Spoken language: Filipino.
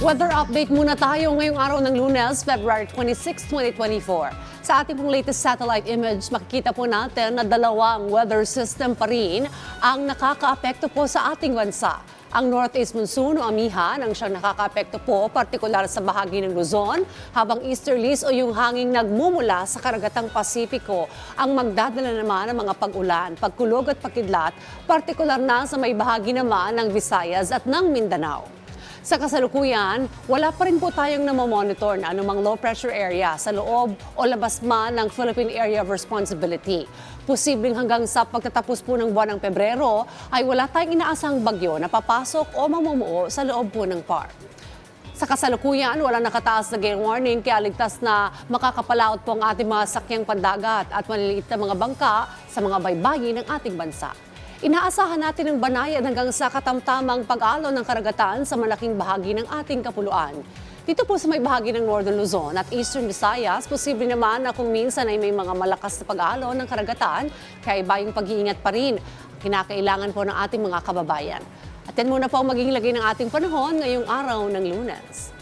Weather update muna tayo ngayong araw ng lunes, February 26, 2024. Sa ating pong latest satellite image, makikita po natin na dalawang weather system pa rin ang nakakaapekto po sa ating bansa. Ang northeast monsoon o amihan ang siyang nakakaapekto po, partikular sa bahagi ng Luzon, habang easterlies o yung hanging nagmumula sa karagatang Pasipiko ang magdadala naman ng mga pag-ulan, pagkulog at pakidlat, partikular na sa may bahagi naman ng Visayas at ng Mindanao. Sa kasalukuyan, wala pa rin po tayong namomonitor na anumang low pressure area sa loob o labas man ng Philippine Area of Responsibility. Posibleng hanggang sa pagtatapos po ng buwan ng Pebrero ay wala tayong inaasang bagyo na papasok o mamumuo sa loob po ng park. Sa kasalukuyan, wala nakataas na gale warning kaya ligtas na makakapalaot po ang ating mga sakyang pandagat at maliliit na mga bangka sa mga baybayin ng ating bansa. Inaasahan natin ang banayan hanggang sa katamtamang pag-alon ng karagatan sa malaking bahagi ng ating kapuluan. Dito po sa may bahagi ng Northern Luzon at Eastern Visayas, posible naman na kung minsan ay may mga malakas na pag-alon ng karagatan, kaya iba yung pag-iingat pa rin ang kinakailangan po ng ating mga kababayan. At yan muna po ang magiging lagay ng ating panahon ngayong araw ng lunes.